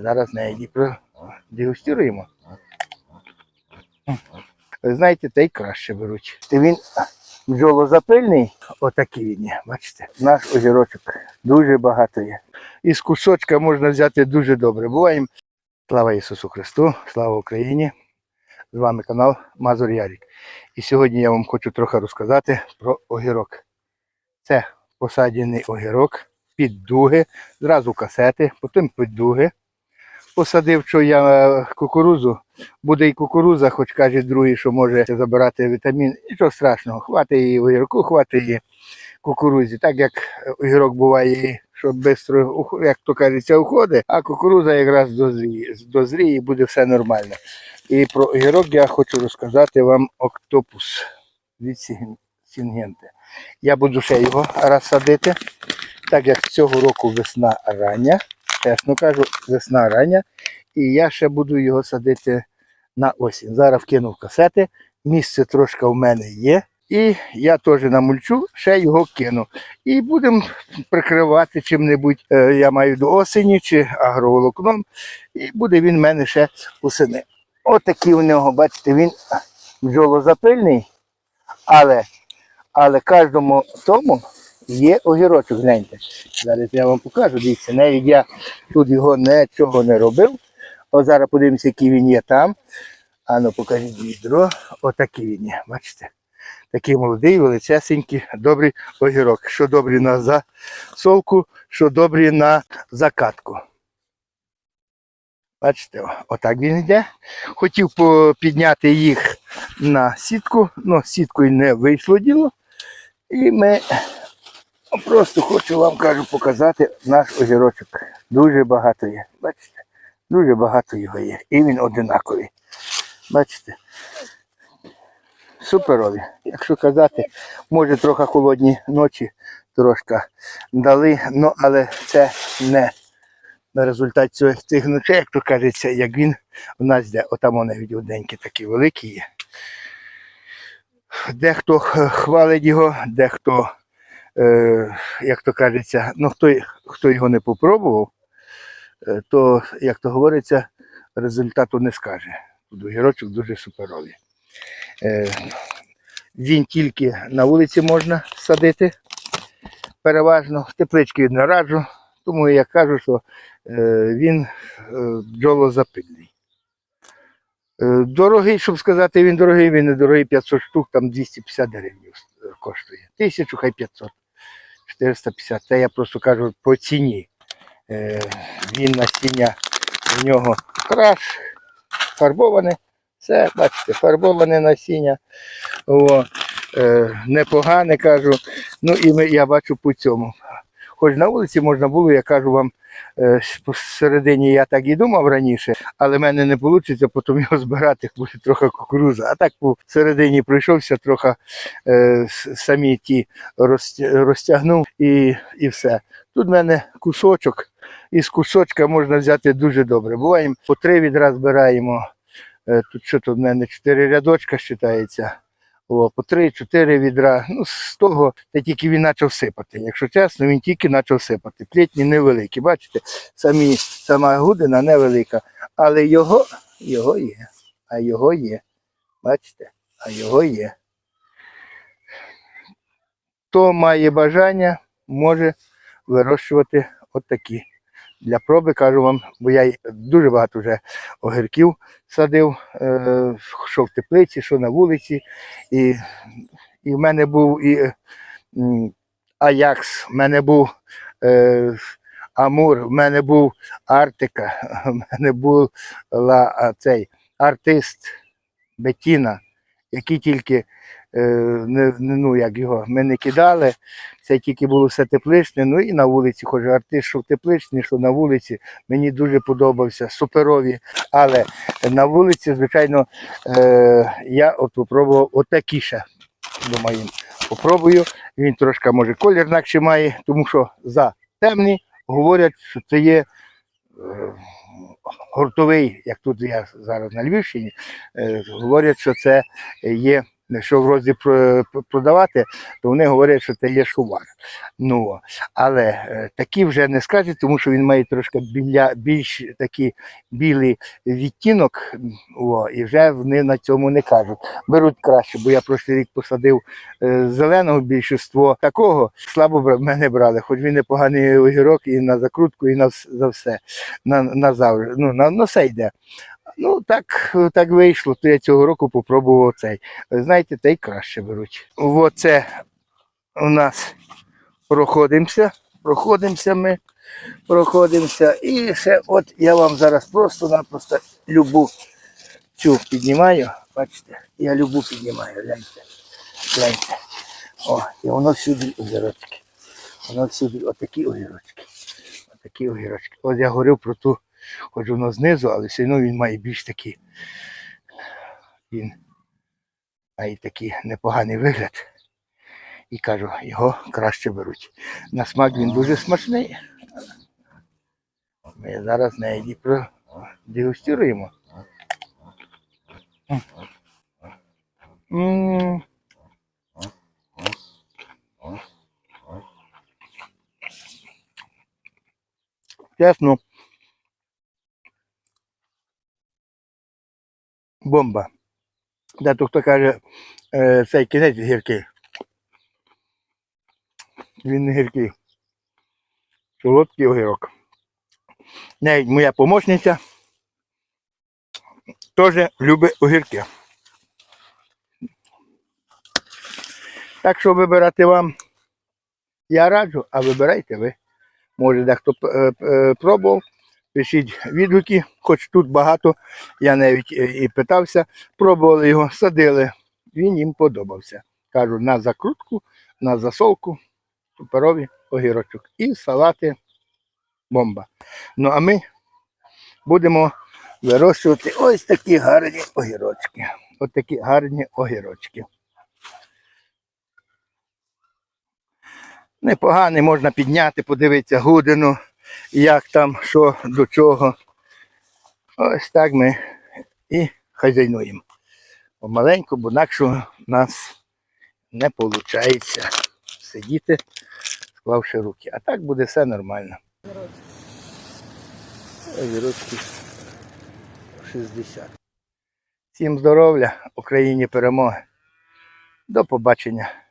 Зараз неї продегустуємо. Ви знаєте, та й краще беруть. Ти він бджолозапильний, отакий він є. Бачите, наш огірочок дуже багато є. Із кусочка можна взяти дуже добре. Буваємо. Слава Ісусу Христу, слава Україні! З вами канал Мазур Ярік. І сьогодні я вам хочу трохи розказати про огірок. Це посаджений огірок під дуги, зразу касети, потім під дуги. Посадив, що я е, кукурузу, буде і кукуруза, хоч каже другий, що може забирати вітамін. Нічого страшного, хватить її огірку, хватить її кукурузі. Так як огірок буває, що швидко, як то кажеться, уходить, а кукуруза якраз дозріє, дозріє і буде все нормально. І про огірок я хочу розказати вам октопус від Сін- Сінгенти. Я буду ще його раз садити, так як цього року весна рання, чесно кажу, весна рання, і я ще буду його садити на осінь. Зараз вкинув касети, місце трошки в мене є. І я теж намульчу, ще його кину. І будемо прикривати чим-небудь, е, я маю до осені чи агроволокном, і буде він в мене ще усени. Отакий у нього, бачите, він бджолозапильний, але, але кожному тому є огірочок. Гляньте. Зараз я вам покажу. Дивіться, навіть я тут його нічого не робив. От зараз подивимося, який він є там. А ну покажіть відро. Отакий він є. Бачите? Такий молодий, величесенький, добрий огірок. Що добрий на засолку, що добрий на закатку. Бачите, отак він йде. Хотів підняти їх на сітку, але сіткою не вийшло діло. І ми просто хочу вам кажу показати наш огірочок. Дуже багато є. Бачите? Дуже багато його є. І він одинаковий. Бачите? Суперові. Якщо казати, може трохи холодні ночі трошки дали, ну але це не на результат цих цих ночей, як то кажеться, як він у нас йде. Отам вони навіть такі великі є. Дехто хвалить його, дехто, е, як то кажеться, ну хто, хто його не попробував, е, то, як то говориться, результату не скаже. Тут дуже суперовий. Е, він тільки на вулиці можна садити, переважно теплички не тому я кажу, що е, він е, бджолозапильний. Е, Дорогий, щоб сказати, він дорогий, він не дорогий 500 штук, там 250 гривень коштує. Тисячу, хай 500, 450. Це я просто кажу по ціні. Е, Він насіння в нього краш, фарбоване. Все, бачите, фарбоване насіння. О, е, непогане кажу. Ну і ми, я бачу по цьому. Хоч на вулиці можна було, я кажу вам, е, посередині я так і думав раніше, але в мене не вийде, потім його збирати, буде трохи кукуруза. А так посередині пройшовся, трохи е, самі ті розтягнув і, і все. Тут в мене кусочок, із кусочка можна взяти дуже добре. Буваємо по три відра збираємо. Е, Тут що тут в мене чотири рядочка вважається. О, по три-чотири відра. Ну, з того та тільки він почав сипати. Якщо чесно, він тільки почав сипати. Плітні невеликі. Бачите, самі, сама гудина невелика. Але його, його є. А його є. Бачите? А його є. Хто має бажання, може вирощувати отакі. Для проби кажу вам, бо я дуже багато вже огірків садив, е, що в теплиці, що на вулиці. І, і в мене був і Аякс, в мене був е, Амур, в мене був Артика, в мене був ла, цей артист Бетіна, які тільки не, не- ну, як його, ми не кидали. Це тільки було все тепличне. Ну і на вулиці, хоч артист, що в що на вулиці, мені дуже подобався, суперові. Але на вулиці, звичайно, е, я от попробував отакі. Думаю, попробую. Він трошки може колір інакше має, тому що за темний говорять, що це є е, гуртовий, як тут я зараз на Львівщині, е, говорять, що це є Якщо в розі продавати, то вони говорять, що це є шувар. Ну, але е, такі вже не скажуть, тому що він має трошки біля, більш такий білий відтінок, о, і вже вони на цьому не кажуть. Беруть краще, бо я прошлий рік посадив е, зеленого більшіство. Такого слабо бра- мене брали, хоч він непоганий огірок і на закрутку, і на за все. На, на, завжди. Ну, на, на все йде. Ну, так, так вийшло, то я цього року попробував цей. Знаєте, та й краще беруть. Оце у нас проходимося, проходимося ми, проходимося. І ще от я вам зараз просто-напросто любу цю піднімаю. Бачите, я любу піднімаю, гляньте. Гляньте. О, і воно всюди огірочки. Воно всюди отакі огірочки. Отакі огірочки. От я говорив про ту, хоч воно знизу, але все одно він має більш такий. Він має такий непоганий вигляд. І кажу, його краще беруть. На смак він дуже смачний. Ми зараз неї продегустируємо. М. Чесно. Бомба. Дехто хто каже, е, цей кінець гіркий. Він не гіркий. Солодкий огірок. Навіть моя помощниця теж любить огірки. Так що вибирати вам я раджу, а вибирайте ви. Може, дехто е, е, пробував. Пишіть відгуки, хоч тут багато, я навіть е, і питався, пробували його, садили. Він їм подобався. Кажу, на закрутку, на засолку, суперові огірочок. І салати бомба. Ну а ми будемо вирощувати ось такі гарні огірочки. Ось такі гарні огірочки. Непоганий, можна підняти, подивитися гудину, як там, що до чого. Ось так ми і хазяйнуємо. Помаленьку, бо інакше у нас не виходить сидіти, склавши руки. А так буде все нормально. Огірочки 60. Всім здоров'я, Україні перемоги. До побачення.